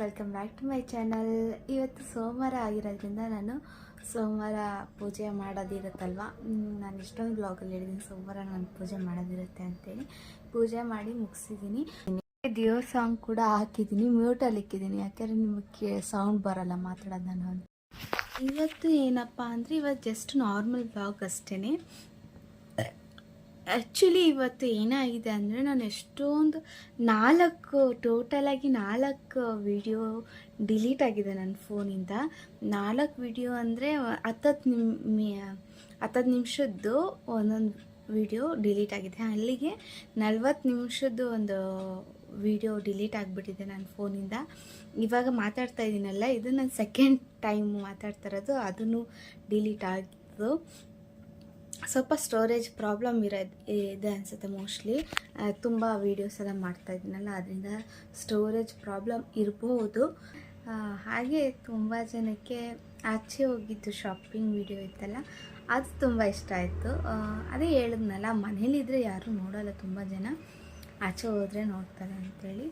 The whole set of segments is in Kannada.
Welcome back to my channel ಇವತ್ತು ಸೋಮವಾರ ಆಗಿರೋದ್ರಿಂದ ನಾನು ಸೋಮವಾರ ಪೂಜೆ ಮಾಡೋದಿರುತ್ತಲ್ವ? ನಾನು ಇಷ್ಟೊಂದು ಬ್ಲಾಗಲ್ಲಿ ಹೇಳಿದ್ದೀನಿ, ಸೋಮವಾರ ನಾನು ಪೂಜೆ ಮಾಡೋದಿರುತ್ತೆ ಅಂತೇಳಿ. ಪೂಜೆ ಮಾಡಿ ಮುಗಿಸಿದ್ದೀನಿ. ದೇವ್ರ ಸಾಂಗ್ ಕೂಡ ಹಾಕಿದ್ದೀನಿ ಮ್ಯೂಟಲ್ಲಿ ಇಕ್ಕಿದ್ದೀನಿ. ಯಾಕೆಂದರೆ ನಿಮಗೆ ಸೌಂಡ್ ಬರಲ್ಲ ಮಾತಾಡೋದು ನಾನು ಇವತ್ತು ಏನಪ್ಪ ಅಂದರೆ ಇವತ್ತು ಜಸ್ಟ್ ನಾರ್ಮಲ್ ಬ್ಲಾಗ್ ಅಷ್ಟೇ ಆ್ಯಕ್ಚುಲಿ ಇವತ್ತು ಏನಾಗಿದೆ ಅಂದರೆ ನಾನು ಎಷ್ಟೊಂದು ನಾಲ್ಕು ಟೋಟಲಾಗಿ ನಾಲ್ಕು ವಿಡಿಯೋ ಡಿಲೀಟ್ ಆಗಿದೆ ನನ್ನ ಫೋನಿಂದ ನಾಲ್ಕು ವಿಡಿಯೋ ಅಂದರೆ ಹತ್ತತ್ತು ನಿಮ್ ಹತ್ತತ್ತು ನಿಮಿಷದ್ದು ಒಂದೊಂದು ವಿಡಿಯೋ ಡಿಲೀಟ್ ಆಗಿದೆ. ಅಲ್ಲಿಗೆ ನಲ್ವತ್ತು ನಿಮಿಷದ್ದು ಒಂದು ವಿಡಿಯೋ ಡಿಲೀಟ್ ಆಗಿಬಿಟ್ಟಿದೆ ನನ್ನ ಫೋನಿಂದ ಇವಾಗ ಮಾತಾಡ್ತಾ ಇದ್ದೀನಲ್ಲ ಇದು ನನ್ನ ಸೆಕೆಂಡ್ ಟೈಮ್ ಮಾತಾಡ್ತಾ ಇರೋದು, ಅದನ್ನು ಡಿಲೀಟ್ ಆಗಿದ್ದು ಸ್ವಲ್ಪ ಸ್ಟೋರೇಜ್ ಪ್ರಾಬ್ಲಮ್ ಇರೋದು ಇದೆ ಅನಿಸುತ್ತೆ ಮೋಸ್ಟ್ಲಿ ತುಂಬ ವೀಡಿಯೋಸ್ ಎಲ್ಲ ಮಾಡ್ತಾ ಇದ್ದೀನಲ್ಲ ಅದರಿಂದ ಸ್ಟೋರೇಜ್ ಪ್ರಾಬ್ಲಮ್ ಇರಬಹುದು ಹಾಗೆ ತುಂಬ ಜನಕ್ಕೆ ಆಚೆ ಹೋಗಿದ್ದು ಶಾಪಿಂಗ್ ವಿಡಿಯೋ ಇತ್ತಲ್ಲ, ಅದು ತುಂಬ ಇಷ್ಟ ಆಯಿತು. ಅದೇ ಹೇಳಿದ್ನಲ್ಲ ಮನೇಲಿದ್ದರೆ ಯಾರೂ ನೋಡೋಲ್ಲ ತುಂಬ ಜನ, ಆಚೆ ಹೋದರೆ ನೋಡ್ತಾರೆ ಅಂಥೇಳಿ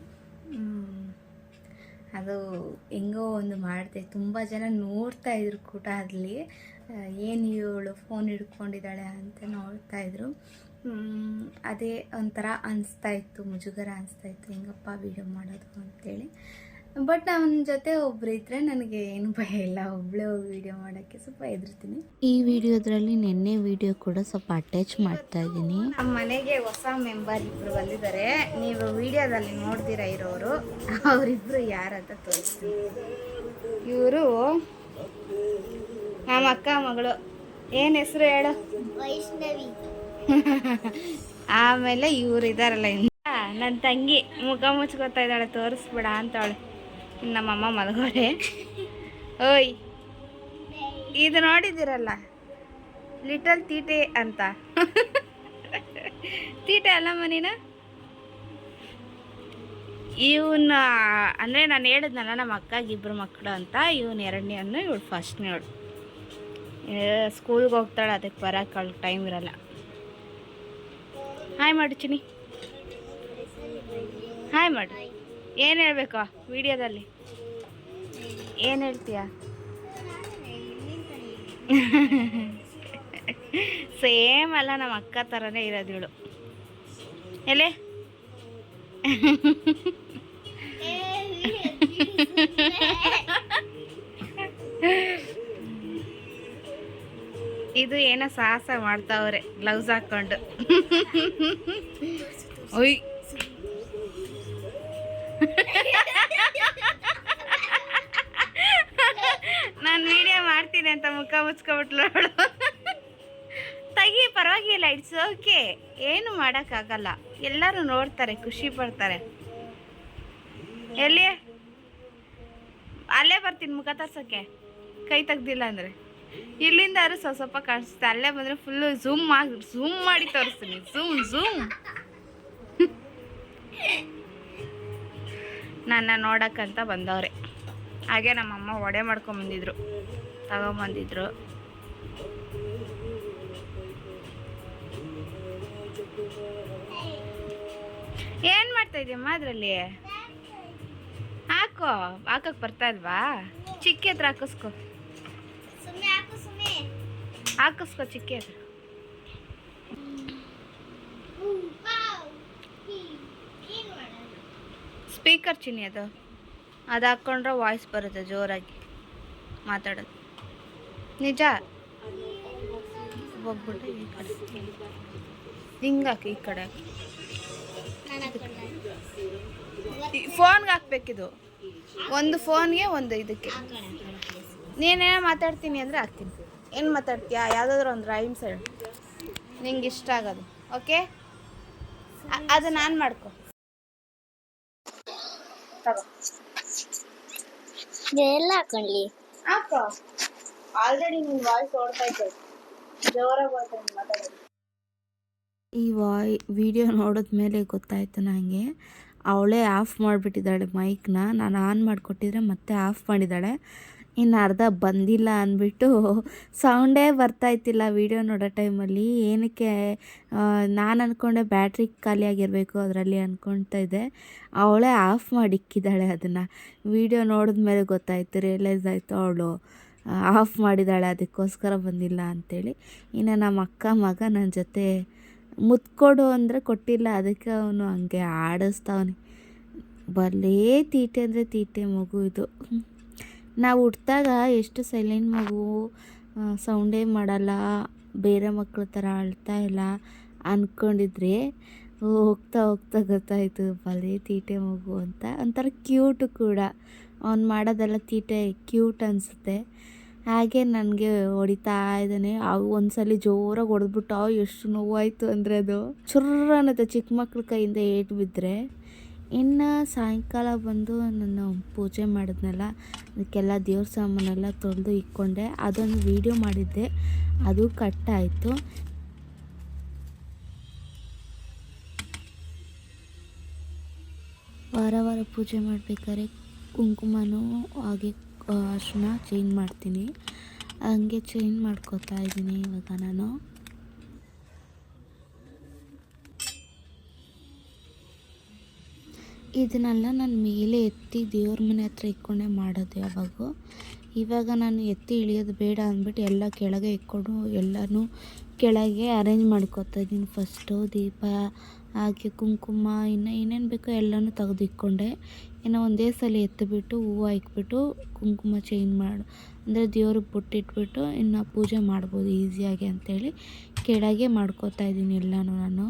ಅದು ಹೆಂಗೋ ಒಂದು ಮಾಡಿದೆ, ತುಂಬ ಜನ ನೋಡ್ತಾ ಇದ್ರು ಕೂಡ ಅಲ್ಲಿ. ಏನು ಇವಳು ಫೋನ್ ಹಿಡ್ಕೊಂಡಿದ್ದಾಳೆ ಅಂತ ನೋಡ್ತಾ ಇದ್ರು. ಅದೇ ಒಂಥರ ಅನಿಸ್ತಾ ಇತ್ತು ಮುಜುಗರ ಅನಿಸ್ತಾ ಇತ್ತು ಹೆಂಗಪ್ಪ ವೀಡಿಯೋ ಮಾಡೋದು ಅಂತೇಳಿ. ಬಟ್ ಅವನ ಜೊತೆ ಒಬ್ಬರು ಇದ್ದರೆ ನನಗೆ ಏನು ಭಯ ಇಲ್ಲ ಒಬ್ಬಳೇ ಹೋಗಿ ವೀಡಿಯೋ ಮಾಡೋಕ್ಕೆ ಸ್ವಲ್ಪ ಹೆದರ್ತೀನಿ. ಈ ವಿಡಿಯೋದ್ರಲ್ಲಿ ನಿನ್ನೆ ವಿಡಿಯೋ ಕೂಡ ಸ್ವಲ್ಪ ಅಟ್ಯಾಚ್ ಮಾಡ್ತಾ ಇದ್ದೀನಿ. ನಮ್ಮ ಮನೆಗೆ ಹೊಸ ಮೆಂಬರ್ ಇಬ್ಬರು ಬಂದಿದ್ದಾರೆ. ನೀವು ವಿಡಿಯೋದಲ್ಲಿ ನೋಡ್ತೀರಾ ಇರೋರು ಅವರಿಬ್ರು ಯಾರಂತ ತೋರಿಸ್ತೀನಿ. ಇವರು ನಮ್ಮ ಅಕ್ಕ ಮಗಳು. ಏನು ಹೆಸರು ಹೇಳು? ವೈಷ್ಣವಿ. ಆಮೇಲೆ ಇವ್ರು ಇದಾರಲ್ಲ ನನ್ನ ತಂಗಿ ಮುಖ ಮುಚ್ಕೋತಾ ಇದ್ದಾಳೆ ತೋರಿಸ್ಬೇಡ ಅಂತಾಳೆ ಇನ್ನು ನಮ್ಮಮ್ಮ ಮಲಗೋರೆ. ಓಯ್ ಇದು ನೋಡಿದಿರಲ್ಲ ಲಿಟಲ್ ತೀಟೆ ಅಂತ. ತೀಟೆ ಅಲ್ಲ ಮನಿನ ಇವನ್ನ ಅಂದರೆ ನಾನು ಹೇಳಿದ್ನಲ್ಲ ನಮ್ಮ ಅಕ್ಕಾಗಿ ಇಬ್ಬರು ಮಕ್ಕಳು ಅಂತ ಇವನು ಎರಡನೇ ಅನ್ನು ಇವಳು ಫಸ್ಟ್ನೇ ಇವಳು ಸ್ಕೂಲ್ಗೆ ಹೋಗ್ತಾಳೆ, ಅದಕ್ಕೆ ಬರೋಕೆ ಅವಳಿಗೆ ಟೈಮ್ ಇರಲ್ಲ. ಹಾಯ್ ಮಾಡು ಹಾಯ್ ಮಾಡು. ಏನು ಹೇಳ್ಬೇಕು ವಿಡಿಯೋದಲ್ಲಿ? ಏನು ಹೇಳ್ತೀಯ? ಸೇಮ್ ಅಲ್ಲ, ನಮ್ಮ ಅಕ್ಕ ಥರನೇ ಇರೋದು ಇವಳು. ಎಲೆ ಇದು ಏನೋ ಸಾಹಸ ಮಾಡ್ತಾವ್ರೆ ಗ್ಲೌಸ್ ಹಾಕೊಂಡು. ಒಯ್ ನಾನು ವಿಡಿಯೋ ಮಾಡ್ತೀನಿ ಅಂತ ಮುಖ ಮುಚ್ಕೊಬಿಟ್ಲು ಅವಳು. ತಗಿ ಪರವಾಗಿಲ್ಲ ಇಟ್ಸ್ ಓಕೆ ಏನು ಮಾಡೋಕ್ಕಾಗಲ್ಲ. ಎಲ್ಲರೂ ನೋಡ್ತಾರೆ ಖುಷಿ ಪಡ್ತಾರೆ. ಎಲ್ಲಿ ಅಲ್ಲೇ ಬರ್ತೀನಿ ಮುಖ ತರ್ಸೋಕ್ಕೆ. ಕೈ ತೆಗ್ದಿಲ್ಲ ಅಂದರೆ. ಇಲ್ಲಿಂದ ಆದ್ರೂ ಸ್ವಲ್ಪ ಸ್ವಲ್ಪ ಕಾಣಿಸುತ್ತೆ? ಅಲ್ಲೇ ಬಂದರೆ ಫುಲ್ಲು ಝೂಮ್ ಮಾಡಿ ಝೂಮ್ ಮಾಡಿ ತೋರಿಸ್ತೀನಿ. ಝೂಮ್ ಝೂಮ್ ನನ್ನ ನೋಡಕ್ಕಂತ ಬಂದವ್ರೆ. ಹಾಗೆ ನಮ್ಮಮ್ಮ ಒಡೆ ಮಾಡ್ಕೊಂಬಂದಿದ್ರು ತಗೊಂಬಂದಿದ್ರು. ಏನು ಮಾಡ್ತಾ ಇದೀಯಮ್ಮ ಅದರಲ್ಲಿ? ಹಾಕೋ ಹಾಕಕ್ಕೆ ಬರ್ತಾ ಇಲ್ವಾ? ಚಿಕ್ಕಿ ಹತ್ರ ಹಾಕಿಸ್ಕೊ. ಹಾಕಿಸ್ಕೊ ಚಿಕ್ಕಿ ಸ್ಪೀಕರ್ ಚಿನ್ನಿ ಅದು. ಅದು ಹಾಕ್ಕೊಂಡ್ರೆ ವಾಯ್ಸ್ ಬರುತ್ತೆ ಜೋರಾಗಿ ಮಾತಾಡೋದು. ನಿಜ? ಹೋಗ್ಬಿಟ್ಟು ಈ ಕಡೆ. ಹಿಂಗೆ ಹಾಕಿ ಈ ಕಡೆ ಫೋನ್ಗೆ ಹಾಕ್ಬೇಕಿದು. ಒಂದು ಫೋನ್ಗೆ ಒಂದು ಇದಕ್ಕೆ. ನೀನೇನೋ ಮಾತಾಡ್ತೀನಿ ಅಂದರೆ ಹಾಕ್ತೀನಿ. ಏನು ಮಾತಾಡ್ತೀಯಾ? ಯಾವುದಾದ್ರೂ ಒಂದು ರೈಮ್ಸ್ ಹೇಳು. ನಿಂಗೆ ಇಷ್ಟ ಆಗೋದು. ಓಕೆ ಅದು ನಾನು ಮಾಡ್ಕೊ. ಎಲ್ಲ ಹಾಕೊಂಡ್ಲಿ? ಹಾಕೋ. ಆಲ್ರೆಡಿ ನಿನ್ನ ವಾಯ್ಸ್ ಓಡ್ತಾ ಇದ್ದೆ ಜೋರಾಗಿ ಬರ್ತಾನೆ ಮಾತಾಡೋದು. ಈ ವಾಯ್ ವಿಡಿಯೋ ನೋಡಿದ್ಮೇಲೆ ಗೊತ್ತಾಯ್ತು ನನಗೆ ಅವಳೇ ಆಫ್ ಮಾಡಿಬಿಟ್ಟಿದ್ದಾಳೆ ಮೈಕ್ನ ನಾನು ಆನ್ ಮಾಡಿಕೊಟ್ಟಿದ್ರೆ ಮತ್ತೆ ಆಫ್ ಮಾಡಿದ್ದಾಳೆ. ಇನ್ನು ಅರ್ಧ ಬಂದಿಲ್ಲ ಅಂದ್ಬಿಟ್ಟು ಸೌಂಡೇ ಬರ್ತಾಯಿತ್ತಿಲ್ಲ ವೀಡಿಯೋ ನೋಡೋ ಟೈಮಲ್ಲಿ ಏನಕ್ಕೆ ನಾನು ಅಂದ್ಕೊಂಡೆ ಬ್ಯಾಟ್ರಿ ಖಾಲಿಯಾಗಿರಬೇಕು ಅದರಲ್ಲಿ ಅಂದ್ಕೊಳ್ತಾ ಇದ್ದೆ. ಅವಳೇ ಆಫ್ ಮಾಡಿ ಇಕ್ಕಿದ್ದಾಳೆ ಅದನ್ನು ವೀಡಿಯೋ ನೋಡಿದ್ಮೇಲೆ ಗೊತ್ತಾಯ್ತು ರಿಯಲೈಸ್ ಆಯಿತು ಅವಳು ಆಫ್ ಮಾಡಿದ್ದಾಳೆ, ಅದಕ್ಕೋಸ್ಕರ ಬಂದಿಲ್ಲ ಅಂಥೇಳಿ ಇನ್ನು ನಮ್ಮ ಅಕ್ಕ ಮಗ ನನ್ನ ಜೊತೆ ಮುತ್ಕೊಡು ಅಂದರೆ ಕೊಟ್ಟಿಲ್ಲ, ಅದಕ್ಕೆ ಅವನು ಹಂಗೆ ಆಡಿಸ್ತಾವನೆ. ಬರಲೇ ತೀಟೆ ಅಂದರೆ ತೀಟೆ ಮಗು ಇದು. ನಾವು ಹುಟ್ಟಿದಾಗ ಎಷ್ಟು ಸೈಲೆಂಟ್ ಮಗು ಸೌಂಡೇ ಮಾಡಲ್ಲ, ಬೇರೆ ಮಕ್ಕಳ ಥರ ಅಳ್ತಾ ಇಲ್ಲ ಅಂದ್ಕೊಂಡಿದ್ರೆ ಹೋಗ್ತಾ ಹೋಗ್ತಾ ಗೊತ್ತಾಯಿತು ಬಲೇ ತೀಟೆ ಮಗು ಅಂತ. ಒಂಥರ ಕ್ಯೂಟು ಕೂಡ. ಅವ್ನು ಮಾಡೋದೆಲ್ಲ ತೀಟೆ ಕ್ಯೂಟ್ ಅನಿಸುತ್ತೆ. ಹಾಗೆ ನನಗೆ ಹೊಡಿತಾ ಇದ್ದಾನೆ. ಅವು ಒಂದ್ಸಲಿ ಜೋರಾಗಿ ಹೊಡೆದ್ಬಿಟ್ಟು ಎಷ್ಟು ನೋವಾಯಿತು ಅಂದರೆ ಅದು, ಚುರ್ರ ಅನ್ನತ್ತೆ. ಚಿಕ್ಕ ಮಕ್ಕಳ ಕೈಯಿಂದ ಏಟು ಬಿದ್ದರೆ ಇನ್ನು ಸಾಯಂಕಾಲ ಬಂದು ನಾನು ಪೂಜೆ ಮಾಡಿದ್ನಲ್ಲ, ಅದಕ್ಕೆಲ್ಲ ದೇವ್ರ ಸಾಮಾನೆಲ್ಲ ತೊಳೆದು ಇಕ್ಕೊಂಡೆ. ಅದೊಂದು ವೀಡಿಯೋ ಮಾಡಿದ್ದೆ. ಅದು ಕಟ್ ಆಯಿತು. ವಾರ ವಾರ ಪೂಜೆ ಮಾಡಬೇಕಾದ್ರೆ ಕುಂಕುಮನೂ ಹಾಗೆ ಅರ್ಶನ ಚೇಂಜ್ ಮಾಡ್ತೀನಿ. ಹಂಗೆ ಚೇಂಜ್ ಮಾಡ್ಕೋತಾ ಇದ್ದೀನಿ ಇವಾಗ ನಾನು. ಇದನ್ನೆಲ್ಲ ನಾನು ಮೇಲೆ ಎತ್ತಿ ದೇವ್ರ ಮನೆ ಹತ್ರ ಇಕ್ಕೊಂಡೆ ಮಾಡೋದು ಯಾವಾಗೂ. ಇವಾಗ ನಾನು ಎತ್ತಿ ಇಳಿಯೋದು ಬೇಡ ಅಂದ್ಬಿಟ್ಟು ಎಲ್ಲ ಕೆಳಗೆ ಇಕ್ಕೊಂಡು ಎಲ್ಲನೂ ಕೆಳಗೆ ಅರೇಂಜ್ ಮಾಡ್ಕೊತಾ ಇದ್ದೀನಿ. ಫಸ್ಟು ದೀಪ, ಹಾಗೆ ಕುಂಕುಮ, ಇನ್ನು ಏನೇನು ಬೇಕೋ ಎಲ್ಲನೂ ತೆಗೆದು ಇಕ್ಕೊಂಡೆ. ಇನ್ನು ಒಂದೇ ಸಲ ಎತ್ತಿಬಿಟ್ಟು ಹೂವು ಇಕ್ಬಿಟ್ಟು ಕುಂಕುಮ ಚೇಂಜ್ ಮಾಡು, ಅಂದರೆ ದೇವ್ರಿಗೆ ಬುಟ್ಟಿಟ್ಬಿಟ್ಟು ಇನ್ನು ಪೂಜೆ ಮಾಡ್ಬೋದು ಈಸಿಯಾಗಿ ಅಂತೇಳಿ ಕೆಳಗೆ ಮಾಡ್ಕೋತಾ ಇದ್ದೀನಿ ಎಲ್ಲನೂ ನಾನು.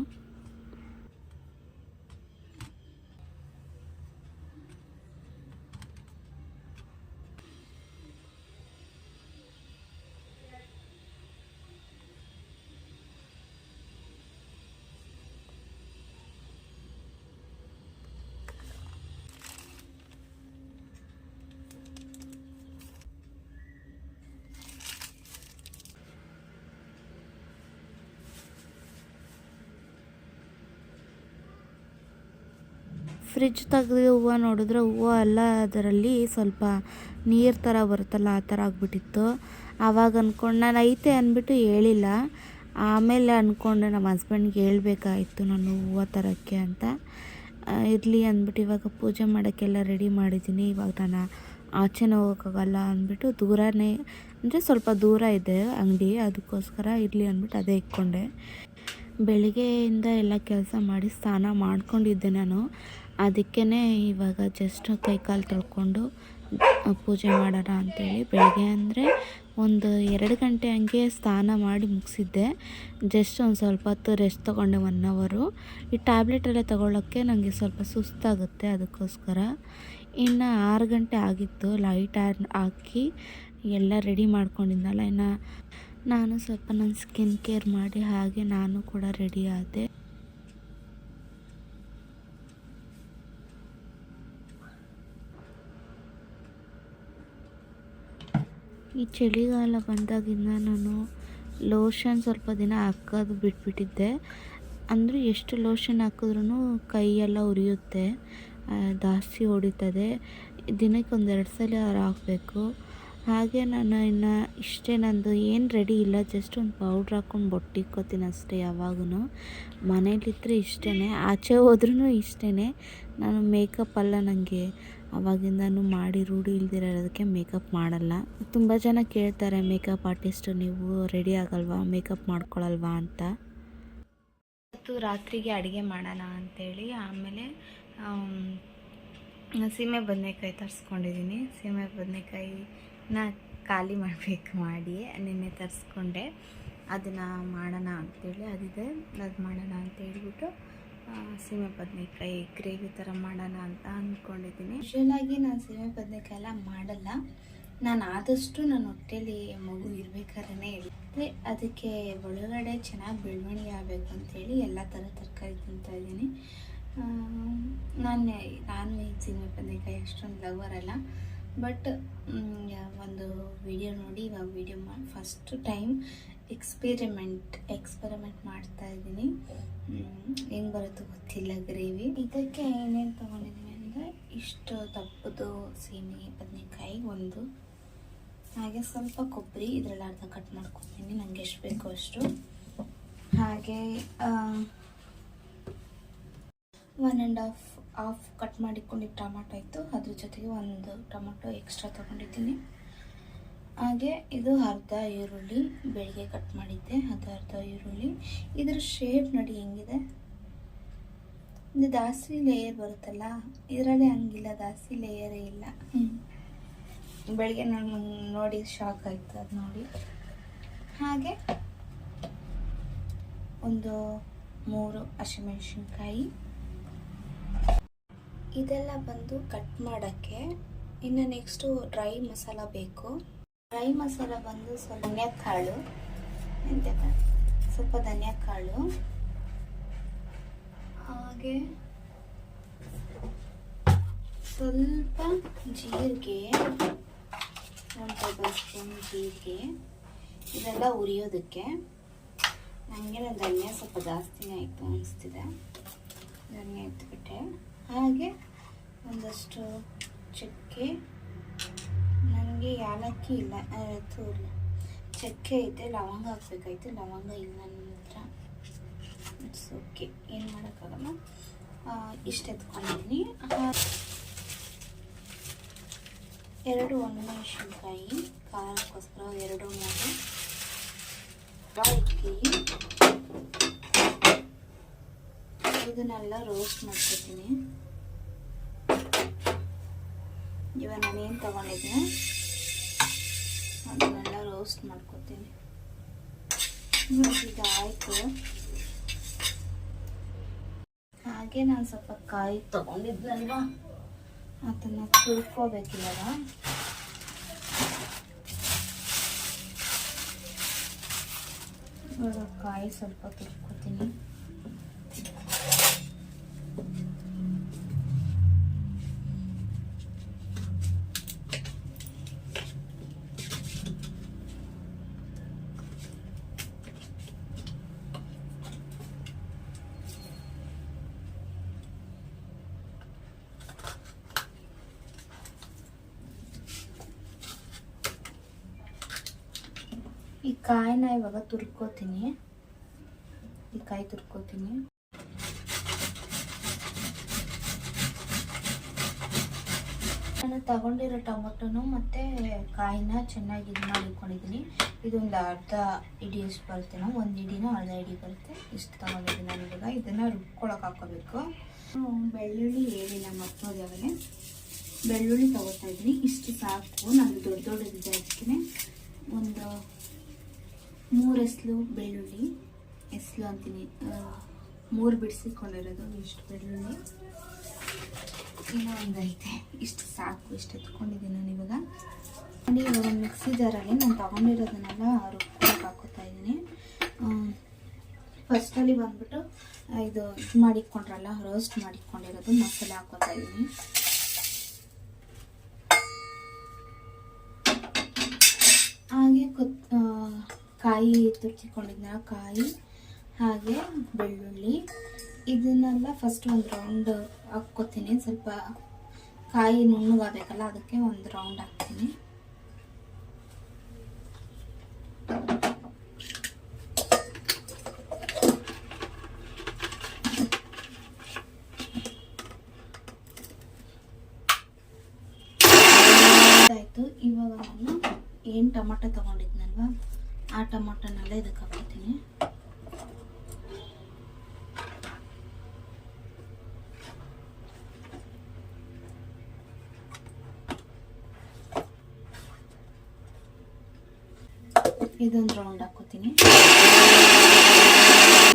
ಫ್ರಿಜ್ ತೆಗೆದು ಹೂವು ನೋಡಿದ್ರೆ ಹೂವು ಎಲ್ಲ ಅದರಲ್ಲಿ ಸ್ವಲ್ಪ ನೀರು ಥರ ಬರುತ್ತಲ್ಲ, ಆ ಥರ ಆಗಿಬಿಟ್ಟಿತ್ತು. ಆವಾಗ ಅಂದ್ಕೊಂಡು ನಾನು ಐತೆ ಅಂದ್ಬಿಟ್ಟು ಹೇಳಿಲ್ಲ. ಆಮೇಲೆ ಅಂದ್ಕೊಂಡೆ ನಮ್ಮ ಹಸ್ಬೆಂಡ್ಗೆ ಹೇಳ್ಬೇಕಾಯಿತು ನಾನು ಹೂವು ತರೋಕ್ಕೆ ಅಂತ. ಇರಲಿ ಅಂದ್ಬಿಟ್ಟು ಇವಾಗ ಪೂಜೆ ಮಾಡೋಕ್ಕೆಲ್ಲ ರೆಡಿ ಮಾಡಿದ್ದೀನಿ. ಇವಾಗ ನಾನು ಆಚೆನೇ ಹೋಗೋಕ್ಕಾಗಲ್ಲ ಅಂದ್ಬಿಟ್ಟು ದೂರನೇ, ಅಂದರೆ ಸ್ವಲ್ಪ ದೂರ ಇದೆ ಅಂಗಡಿ, ಅದಕ್ಕೋಸ್ಕರ ಇರಲಿ ಅಂದ್ಬಿಟ್ಟು ಅದೇ ಇಟ್ಕೊಂಡೆ. ಬೆಳಿಗ್ಗೆಯಿಂದ ಎಲ್ಲ ಕೆಲಸ ಮಾಡಿ ಸ್ನಾನ ಮಾಡ್ಕೊಂಡಿದ್ದೆ ನಾನು. ಅದಕ್ಕೇ ಇವಾಗ ಜಸ್ಟ್ ಕೈ ಕಾಲು ತೊಳ್ಕೊಂಡು ಪೂಜೆ ಮಾಡೋಣ ಅಂತೇಳಿ ಬೆಳಗ್ಗೆ ಅಂದರೆ ಒಂದು ಎರಡು ಗಂಟೆ ಹಂಗೆ ಸ್ನಾನ ಮಾಡಿ ಮುಗಿಸಿದ್ದೆ. ಜಸ್ಟ್ ಒಂದು ಸ್ವಲ್ಪ ಹೊತ್ತು ರೆಸ್ಟ್ ತೊಗೊಂಡೆ ಒನ್ ಅವರು ಈ ಟ್ಯಾಬ್ಲೆಟ್ ಎಲ್ಲ ತೊಗೊಳಕ್ಕೆ ನನಗೆ ಸ್ವಲ್ಪ ಸುಸ್ತಾಗುತ್ತೆ ಅದಕ್ಕೋಸ್ಕರ. ಇನ್ನು ಆರು ಗಂಟೆ ಆಗಿತ್ತು ಲೈಟ್ ಹಾಕಿ ಎಲ್ಲ ರೆಡಿ ಮಾಡ್ಕೊಂಡಿದ್ದಲ್ಲ ಇನ್ನು ನಾನು ಸ್ವಲ್ಪ ನನ್ನ ಸ್ಕಿನ್ ಕೇರ್ ಮಾಡಿ ಹಾಗೆ ನಾನು ಕೂಡ ರೆಡಿ ಆದೆ. ಈ ಚಳಿಗಾಲ ಬಂದಾಗಿಂದ ನಾನು ಲೋಷನ್ ಸ್ವಲ್ಪ ದಿನ ಹಾಕೋದು ಬಿಟ್ಬಿಟ್ಟಿದ್ದೆ. ಅಂದರೆ ಎಷ್ಟು ಲೋಷನ್ ಹಾಕಿದ್ರೂ ಕೈಯೆಲ್ಲ ಉರಿಯುತ್ತೆ ಜಾಸ್ತಿ ಹೊಡಿತದೆ. ದಿನಕ್ಕೆ ಒಂದೆರಡು ಸಲ ಹಾಕಬೇಕು. ಹಾಗೆ ನಾನು ಇನ್ನು ಇಷ್ಟೇ ನಂದು ಏನು ರೆಡಿ ಇಲ್ಲ ಜಸ್ಟ್ ಒಂದು ಪೌಡ್ರ್ ಹಾಕ್ಕೊಂಡು ಬೊಟ್ಟಿಕ್ಕೋತೀನಿ ಅಷ್ಟೇ ಯಾವಾಗೂ ಮನೇಲಿದ್ದರೆ ಇಷ್ಟೇ ಆಚೆ ಹೋದ್ರೂ ಇಷ್ಟೇ ನಾನು ಮೇಕಪ್ ಅಲ್ಲ ನನಗೆ ಅವಾಗಿಂದನೂ ಮಾಡಿ ರೂಢಿ ಇಲ್ದಿರೋದಕ್ಕೆ ಮೇಕಪ್ ಮಾಡಲ್ಲ. ತುಂಬ ಜನ ಕೇಳ್ತಾರೆ ಮೇಕಪ್ ಆರ್ಟಿಸ್ಟು ನೀವು ರೆಡಿ ಆಗಲ್ವಾ? ಮೇಕಪ್ ಮಾಡ್ಕೊಳಲ್ವಾ? ಅಂತ. ಇವತ್ತು ರಾತ್ರಿಗೆ ಅಡುಗೆ ಮಾಡೋಣ ಅಂತೇಳಿ ಆಮೇಲೆ ಆಮ್, ಸೀಮೆ ಬದನೆಕಾಯಿ ತರಿಸ್ಕೊಂಡಿದ್ದೀನಿ. ಸೀಮೆ ಬದನೆಕಾಯಿನ ಖಾಲಿ ಮಾಡಬೇಕು ಮಾಡಿ ನಿನ್ನೆ ತರಿಸ್ಕೊಂಡೆ. ಅದನ್ನು ಮಾಡೋಣ ಅಂತೇಳಿ ಅದಿದೆ. ಅದು ಮಾಡೋಣ ಅಂತ ಹೇಳ್ಬಿಟ್ಟು ಸೀಮೆ ಬದನೆಕಾಯಿ ಗ್ರೇವಿ ಥರ ಮಾಡೋಣ ಅಂತ ಅಂದ್ಕೊಂಡಿದ್ದೀನಿ ಯೂಶ್ವಲಾಗಿ ನಾನು ಸೀಮೆ ಬದನೆಕಾಯಿ ಎಲ್ಲ ಮಾಡಲ್ಲ. ನಾನು ಆದಷ್ಟು ನನ್ನ ಹೊಟ್ಟೆಲಿ ಮಗು ಇರ್ಬೇಕಾದ್ರೆ ಇರುತ್ತೆ ಅದಕ್ಕೆ ಒಳಗಡೆ ಚೆನ್ನಾಗಿ ಬೆಳವಣಿಗೆ ಆಗಬೇಕು ಅಂಥೇಳಿ ಎಲ್ಲ ಥರ ತರಕಾರಿ ತಿಂತಾ ಇದ್ದೀನಿ. ನಾನು ನಾನು ಈ ಸೀಮೆ ಬದನೆಕಾಯಿ ಅಷ್ಟೊಂದು ಲವರ್ ಅಲ್ಲ ಬಟ್ ಒಂದು ವಿಡಿಯೋ ನೋಡಿ, ಇವಾಗ ವಿಡಿಯೋ ಮಾಡಿ ಫಸ್ಟ್ ಟೈಮ್ ಎಕ್ಸ್ಪೆರಿಮೆಂಟ್ ಎಕ್ಸ್ಪೆರಿಮೆಂಟ್ ಮಾಡ್ತಾ ಇದ್ದೀನಿ. ಹೆಂಗೆ ಬರುತ್ತೋ ಗೊತ್ತಿಲ್ಲ ಗ್ರೇವಿ. ಇದಕ್ಕೆ ಏನೇನು ತೊಗೊಂಡಿದ್ದೀನಿ ಅಂದರೆ ಇಷ್ಟು ದಪ್ಪದು ಸೀಮೆ ಬದನೆಕಾಯಿ ಒಂದು. ಹಾಗೆ ಸ್ವಲ್ಪ ಕೊಬ್ಬರಿ, ಇದರಲ್ಲಿ ಅರ್ಧ ಕಟ್ ಮಾಡ್ಕೊತೀನಿ. ನನಗೆ ಎಷ್ಟು ಬೇಕೋ ಅಷ್ಟು. ಹಾಗೆ one and half half cut ಮಾಡಿಕೊಂಡಿದ್ದು ಟೊಮಾಟೊ ಇತ್ತು ಅದ್ರ ಜೊತೆಗೆ ಒಂದು ಟೊಮೊಟೊ ಎಕ್ಸ್ಟ್ರಾ ತೊಗೊಂಡಿದ್ದೀನಿ. ಹಾಗೆ ಇದು ಅರ್ಧ ಈರುಳ್ಳಿ ಬೆಳಿಗ್ಗೆ ಕಟ್ ಮಾಡಿದ್ದೆ, ಅದು ಅರ್ಧ ಈರುಳ್ಳಿ. ಇದ್ರ ಶೇಪ್ ನೋಡಿ ಹೆಂಗಿದೆ. ಇದು ದಾಸಿ ಲೇಯರ್ ಬರುತ್ತಲ್ಲ, ಇದರಲ್ಲಿ ಹಂಗಿಲ್ಲ ದಾಸಿ ಲೇಯರೇ ಇಲ್ಲ. ಬೆಳಿಗ್ಗೆ ನಾನು ನೋಡಿ ಶಾಕ್ ಆಯಿತು ಅದು ನೋಡಿ. ಹಾಗೆ ಒಂದು ಮೂರು ಹಸಿಮೆಣಸಿನ್ಕಾಯಿ. ಇದೆಲ್ಲ ಬಂದು ಕಟ್ ಮಾಡೋಕ್ಕೆ ಇನ್ನು ನೆಕ್ಸ್ಟು ಡ್ರೈ ಮಸಾಲ ಬೇಕು. ಡ್ರೈ ಮಸಾಲ ಬಂದು ಸ್ವಲ್ಪ ಧನಿಯಾಕಾಳು ಮೆಂತ್ಯಕಾಳು ಸ್ವಲ್ಪ ಧನಿಯಾಕಾಳು ಹಾಗೆ ಸ್ವಲ್ಪ ಜೀರಿಗೆ, ಒಂದು ಟೇಬಲ್ ಸ್ಪೂನ್ ಜೀರಿಗೆ ಇದೆಲ್ಲ ಉರಿಯೋದಕ್ಕೆ ನನಗೆ ನನ್ನ ಧನ್ಯ ಸ್ವಲ್ಪ ಜಾಸ್ತಿನೇ ಆಯಿತು ಅನಿಸ್ತಿದೆ. ಧನ್ಯ ಎತ್ಬಿಟ್ಟೆ. ಹಾಗೆ ಒಂದಷ್ಟು ಚಕ್ಕೆ ನನಗೆ ಯಾಲಕ್ಕಿ ಇಲ್ಲ ಇಲ್ಲ. ಚಕ್ಕೆ ಐತೆ, ಲವಂಗ ಹಾಕ್ಬೇಕಾಯ್ತು, ಲವಂಗ ಇಲ್ಲ ನನ್ನ ಹತ್ರ. ಇಟ್ಸ್ ಓಕೆ ಏನು ಮಾಡೋಕ್ಕಾಗಲ್ಲ. ಇಷ್ಟು ಎತ್ಕೊಂಡಿದ್ದೀನಿ ಎರಡು ಒಣಮೆಣಸಿನ್ಕಾಯಿ ಖಾರಕ್ಕೋಸ್ಕರ ಎರಡು ಮೂರು ಅಕ್ಕಿ ಇದನ್ನೆಲ್ಲ ರೋಸ್ಟ್ ಮಾಡ್ಕೊತೀನಿ. ಇವಾಗ ನಾನೇನು ತಗೊಂಡಿದ್ದೆ? ಅದನ್ನೆಲ್ಲ ರೋಸ್ಟ್ ಮಾಡ್ಕೊತೀನಿ. ಈಗ ಆಯಿತು. ಹಾಗೆ ನಾನು ಸ್ವಲ್ಪ ಕಾಯಿ ತಗೊಂಡಿದ್ನಲ್ವಾ? ಅದನ್ನು ತುಳ್ಕೋಬೇಕಿಲ್ಲವ? ಇವಾಗ ಕಾಯಿ ಸ್ವಲ್ಪ ತುರ್ಕೋತೀನಿ ಈ ಕಾಯಿನ ಇವಾಗ ತುರ್ಕೋತೀನಿ. ಈ ಕಾಯಿ ತುರ್ಕೋತೀನಿ. ನಾನು ತಗೊಂಡಿರೋ ಟೊಮೊಟೊನು ಮತ್ತು ಕಾಯಿನ ಚೆನ್ನಾಗಿ ಇದು ಮಾಡಿಕೊಂಡಿದ್ದೀನಿ. ಇದೊಂದು ಅರ್ಧ ಇಡಿ ಬರುತ್ತೆ ನಾವು. ಒಂದು ಇಡಿನೋ ಅರ್ಧ ಇಡಿ ಬರುತ್ತೆ. ಇಷ್ಟು ತಗೊಂಡಿದ್ದೀನಿ ನಾನು ಇವಾಗ. ಇದನ್ನು ರುಬ್ಕೊಳಕ್ಕೆ ಹಾಕೋಬೇಕು. ಬೆಳ್ಳುಳ್ಳಿ ಹೇಳಿ ನಮ್ಮ ಬೆಳ್ಳುಳ್ಳಿ ತಗೋತಾ ಇದ್ದೀನಿ. ಇಷ್ಟು ಸಾಕು. ನಾನು ದೊಡ್ಡ ದೊಡ್ಡದಿದೆ ಅದಕ್ಕೆ. ಒಂದು ಮೂರು ಎಸ್ಲು ಬೆಳ್ಳುಳ್ಳಿ. ಎಸ್ಲು ಅಂತೀನಿ. ಮೂರು ಬಿಡಿಸಿಕೊಂಡಿರೋದು ಇಷ್ಟು ಬೆಳ್ಳುಳ್ಳಿ. ಇನ್ನೂ ಒಂದು ಐತೆ ಇಷ್ಟು ಸಾಕು, ಇಷ್ಟು ಎತ್ಕೊಂಡಿದ್ದೀನಿ ನಾನು ಇವಾಗ. ನೋಡಿ, ಇವಾಗ ಮಿಕ್ಸಿ ಜಾರಲ್ಲಿ ನಾನು ತೊಗೊಂಡಿರೋದನ್ನೆಲ್ಲ ರುಬ್ಕೊಳಕ್ಕೆ ಹಾಕೋತಾ ಇದ್ದೀನಿ. ಫಸ್ಟಲ್ಲಿ ಬಂದ್ಬಿಟ್ಟು ಇದು ಇದು ಮಾಡಿಕೊಂಡ್ರಲ್ಲ ರೋಸ್ಟ್ ಮಾಡಿಕೊಂಡಿರೋದು ಮಸಾಲೆ ಹಾಕೋತಾ ಇದ್ದೀನಿ. ಹಾಗೆ ಕೊತ್ ಕಾಯಿ ತುರ್ಕಿಕೊಂಡಿದ್ನ ಕಾಯಿ, ಹಾಗೆ ಬೆಳ್ಳುಳ್ಳಿ. ಇದನ್ನೆಲ್ಲ ಫಸ್ಟ್ ಒಂದು ರೌಂಡ್ ಹಾಕ್ಕೋತೀನಿ. ಸ್ವಲ್ಪ ಕಾಯಿ ನುಣ್ಣಗಾಗಬೇಕಲ್ಲ, ಅದಕ್ಕೆ ಒಂದು ರೌಂಡ್ ಹಾಕ್ತೀನಿ. ಇವಾಗ ನಾನು ಏನು ಟೊಮೊಟೊ ತೊಗೊಂಡಿದ್ನಲ್ವ ಆ ಟೊಮೊಟೊನೆಲ್ಲ ಇದಕ್ಕೆ ಹಾಕ್ತೀನಿ ಇದೊಂದು ರೌಂಡ್ ಹಾಕೋತೀನಿ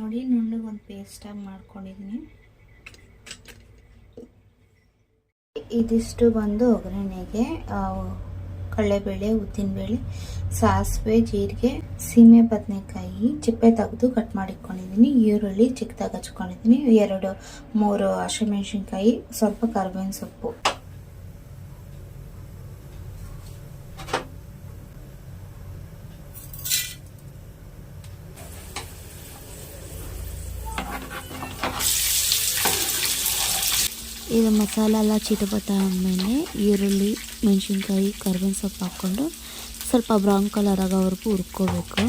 ನೋಡಿ, ನುಣ್ಣಗೆ ಒಂದು ಪೇಸ್ಟಾಗಿ ಮಾಡ್ಕೊಂಡಿದ್ದೀನಿ ಇದಿಷ್ಟು ಬಂದು ಒಗ್ಗರಣೆಗೆ ಕಡಲೆಬೇಳೆ, ಉದ್ದಿನಬೇಳೆ, ಸಾಸಿವೆ, ಜೀರಿಗೆ ಸೀಮೆ ಬದನೆಕಾಯಿ ಚಿಪ್ಪೆ ತೆಗೆದು ಕಟ್ ಮಾಡಿಟ್ಕೊಂಡಿದ್ದೀನಿ, ಈರುಳ್ಳಿ ಚಿಕ್ಕದಾಗಿ ಹಚ್ಕೊಂಡಿದ್ದೀನಿ, ಎರಡು, ಮೂರು ಹಸಿಮೆಣಸಿನ್ಕಾಯಿ, ಸ್ವಲ್ಪ ಕರ್ಬೇವಿನ ಸೊಪ್ಪು. ಇದು ಮಸಾಲೆ ಎಲ್ಲ ಚಿಟಪಟ ಆದಮೇಲೆ ಈರುಳ್ಳಿ, ಮೆಣಸಿನ್ಕಾಯಿ, ಕರ್ಬೇವಿನ ಸೊಪ್ಪು ಹಾಕ್ಕೊಂಡು ಸ್ವಲ್ಪ ಬ್ರೌನ್ ಕಲರ್ ಆಗೋವರೆಗೂ ಹುರ್ಕೋಬೇಕು.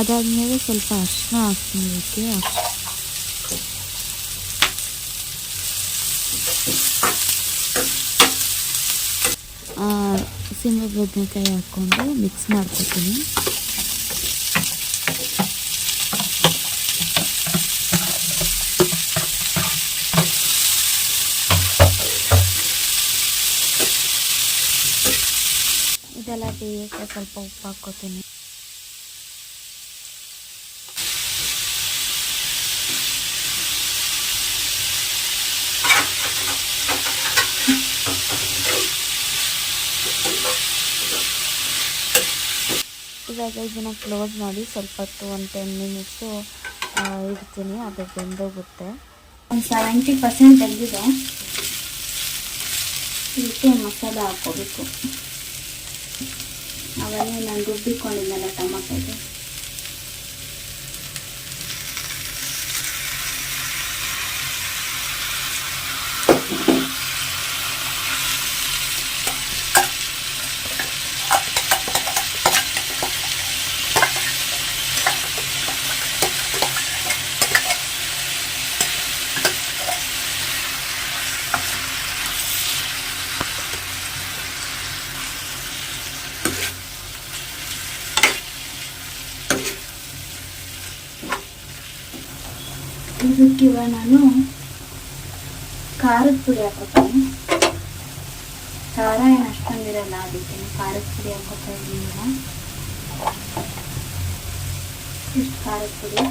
ಅದಾದಮೇಲೆ ಸ್ವಲ್ಪ ಅರಿಶಿನ ಹಾಕ್ತೀನಿ ಇದಕ್ಕೆ ಸಿಂಹ ಬದನೆಕಾಯಿ ಹಾಕ್ಕೊಂಡು ಮಿಕ್ಸ್ ಮಾಡ್ಕೊತೀನಿ ಇದೆಲ್ಲ ಬೇಯಕ್ಕೆ ಸ್ವಲ್ಪ ಉಪ್ಪು ಹಾಕ್ಕೋತೀನಿ ಇವಾಗ ಇದನ್ನು ಕ್ಲೋಸ್ ಮಾಡಿ ಸ್ವಲ್ಪ ಹೊತ್ತು ಒಂದು ಟೆನ್ ಮಿನಿಟ್ಸು ಇಡ್ತೀನಿ ಅದು ಬೆಂದೋಗುತ್ತೆ ಒಂದು ಸೆವೆಂಟಿ ಪರ್ಸೆಂಟ್ ತೆಗೆದಿದೆ ಇದಕ್ಕೆ ಮಸಾಲೆ ಹಾಕ್ಕೋಬೇಕು ಅವನ್ನೇ ನಾನು ರುಬ್ಬಿಕೊಂಡಿದ್ದೆನಲ್ಲ ಟೊಮಟೊಗೆ ಇದಕ್ಕೆ ಇವಾಗ ನಾನು? ಖಾರದ ಪುಡಿ ಹಾಕೋತೀನಿ ಖಾರ ಏನು ಅಷ್ಟೊಂದಿರಲ್ಲ ಅದಕ್ಕೆ ಖಾರದ ಪುಡಿ ಹಾಕೋತಾ ಇದ್ದೀನಿ ಈಗ. ಇಷ್ಟು ಖಾರದ ಪುಡಿ.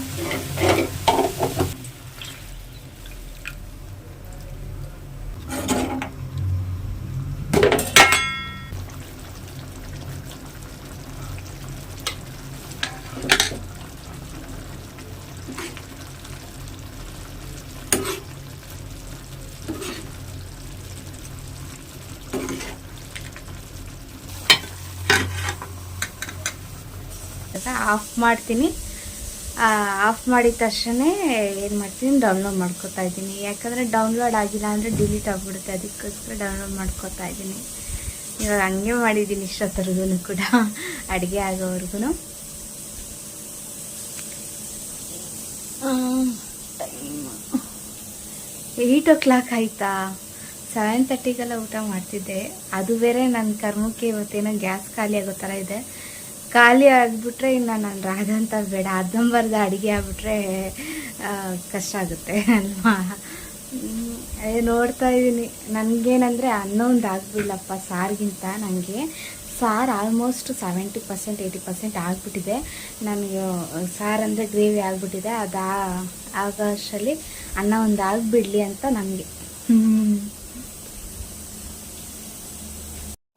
ಆಫ್ ಮಾಡ್ತೀನಿ. ಆಫ್ ಮಾಡಿದ ತಕ್ಷಣ ಏನು ಮಾಡ್ತೀನಿ ಡೌನ್ಲೋಡ್ ಮಾಡ್ಕೋತಾ ಇದ್ದೀನಿ. ಯಾಕಂದರೆ ಡೌನ್ಲೋಡ್ ಆಗಿಲ್ಲ ಅಂದರೆ ಡಿಲೀಟ್ ಆಗಿಬಿಡುತ್ತೆ. ಅದಕ್ಕೋಸ್ಕರ ಡೌನ್ಲೋಡ್ ಮಾಡ್ಕೋತಾ ಇದ್ದೀನಿ. ಇವಾಗ ಹಂಗೆ ಮಾಡಿದ್ದೀನಿ ಇಷ್ಟೊತ್ತರೆಗೂ ಕೂಡ, ಅಡುಗೆ ಆಗೋವರೆಗೂ ಏಯ್ಟ್ ಓ ಕ್ಲಾಕ್ ಆಯಿತಾ? ಸೆವೆನ್ ತರ್ಟಿಗೆಲ್ಲ ಊಟ ಮಾಡ್ತಿದ್ದೆ. ಅದು ಬೇರೆ ನನ್ನ ಕರ್ಮಕ್ಕೆ ಇವತ್ತೇನೋ ಗ್ಯಾಸ್ ಖಾಲಿ ಆಗೋ ಥರ ಇದೆ. ಖಾಲಿ ಆಗಿಬಿಟ್ರೆ ಇನ್ನು ನಾನು ರಾದಂತ ಬೇಡ ಅದಂಬರ್ದ ಅಡುಗೆ ಆಗ್ಬಿಟ್ರೆ ಕಷ್ಟ ಆಗುತ್ತೆ ಅಲ್ವಾ? ನೋಡ್ತಾ ಇದ್ದೀನಿ. ನನಗೇನಂದರೆ ಅನ್ನ ಒಂದು ಆಗ್ಬಿಡಲಪ್ಪ ಸಾರಿಗಿಂತ ನನಗೆ ಸಾರು almost seventy percent eighty percent ಆಗಿಬಿಟ್ಟಿದೆ. ನನಗೆ ಸಾರು ಅಂದರೆ ಗ್ರೇವಿ ಆಗಿಬಿಟ್ಟಿದೆ. ಅದು ಆಗೋಷ್ಟರಲ್ಲಿ ಅನ್ನ ಒಂದು ಆಗಿಬಿಡಲಿ ಅಂತ ನನಗೆ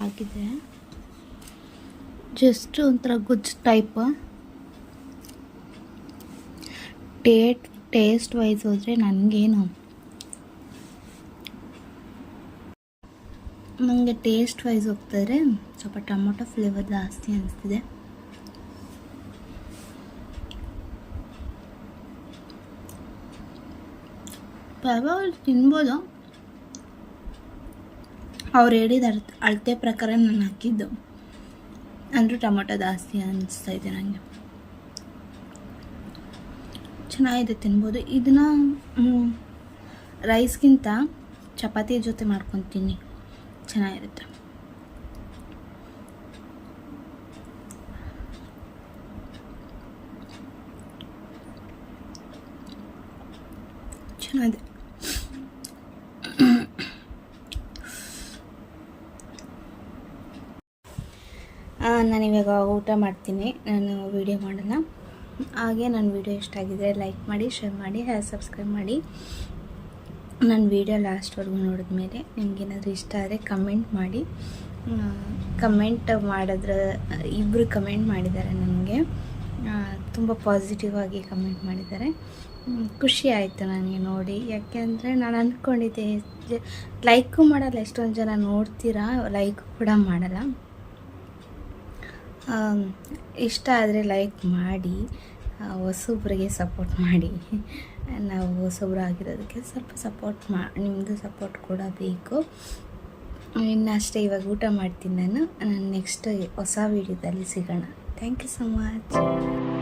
ಆಗಿದೆ ಜಸ್ಟ್ ಒಂಥರ ಗುಜ್ ಟೈಪ್ ಟೇಟ್ ಟೇಸ್ಟ್ ವೈಸ್ ಹೋದರೆ ನನಗೇನು? ನನಗೆ ಟೇಸ್ಟ್ ವೈಸ್ ಹೋಗ್ತಾಯಿದ್ರೆ ಸ್ವಲ್ಪ ಟೊಮೊಟೊ ಫ್ಲೇವರ್ ಜಾಸ್ತಿ ಅನಿಸ್ತಿದೆ. ಪರವಾಗಿಲ್ಲ, ತಿನ್ಬೋದು. ಅವ್ರು ಹೇಳಿದ ಅಳತೆ ಪ್ರಕಾರ ನಾನು ಹಾಕಿದ್ದು. ಅಂದರೂ ಟೊಮೊಟೊ ಜಾಸ್ತಿ ಅನಿಸ್ತಾ ಇದೆ ನನಗೆ ಚೆನ್ನಾಗಿದೆ ತಿನ್ಬೋದು. ಇದನ್ನ ರೈಸ್ಗಿಂತ ಚಪಾತಿ ಜೊತೆ ಮಾಡ್ಕೊತೀನಿ. ಚೆನ್ನಾಗಿರುತ್ತೆ. ಚೆನ್ನಾಗಿದೆ. ನಾನಿವಾಗ ಊಟ ಮಾಡ್ತೀನಿ. ನಾನು ವೀಡಿಯೋ ಮಾಡೋಣ. ಹಾಗೆ ನನ್ನ ವೀಡಿಯೋ ಇಷ್ಟ ಆಗಿದೆ ಲೈಕ್ ಮಾಡಿ ಶೇರ್ ಮಾಡಿ ಸಬ್ಸ್ಕ್ರೈಬ್ ಮಾಡಿ. ನನ್ನ ವೀಡಿಯೋ ಲಾಸ್ಟ್ವರೆಗೂ ನೋಡಿದ್ಮೇಲೆ ನಿಮಗೇನಾದರೂ ಇಷ್ಟ ಆದರೆ ಕಮೆಂಟ್ ಮಾಡಿ. ಕಮೆಂಟ್ ಮಾಡಿದ್ರೆ ಇಬ್ಬರು ಕಮೆಂಟ್ ಮಾಡಿದ್ದಾರೆ ನನಗೆ. ತುಂಬ ಪಾಸಿಟಿವ್ ಆಗಿ ಕಮೆಂಟ್ ಮಾಡಿದ್ದಾರೆ. ಖುಷಿ ಆಯಿತು ನನಗೆ ನೋಡಿ. ಯಾಕೆಂದರೆ ನಾನು ಅಂದ್ಕೊಂಡಿದ್ದೆ ಲೈಕು ಮಾಡಲ್ಲ, ಎಷ್ಟೊಂದು ಜನ ನೋಡ್ತೀರಾ ಲೈಕ್ ಕೂಡ ಮಾಡಲ್ಲ. ಇಷ್ಟ ಆದರೆ ಲೈಕ್ ಮಾಡಿ ಹೊಸೊಬ್ರಿಗೆ ಸಪೋರ್ಟ್ ಮಾಡಿ. ನಾವು ಹೊಸೊಬ್ರು ಆಗಿರೋದಕ್ಕೆ ಸ್ವಲ್ಪ ಸಪೋರ್ಟ್ ಮಾ ನಿಮ್ಮದು ಸಪೋರ್ಟ್ ಕೂಡ ಬೇಕು. ಇನ್ನು ಅಷ್ಟೇ, ಇವಾಗ ಊಟ ಮಾಡ್ತೀನಿ ನಾನು. ನಾನು ನೆಕ್ಸ್ಟ್ ಹೊಸ ವೀಡಿಯೋದಲ್ಲಿ ಸಿಗೋಣ. Thank you so much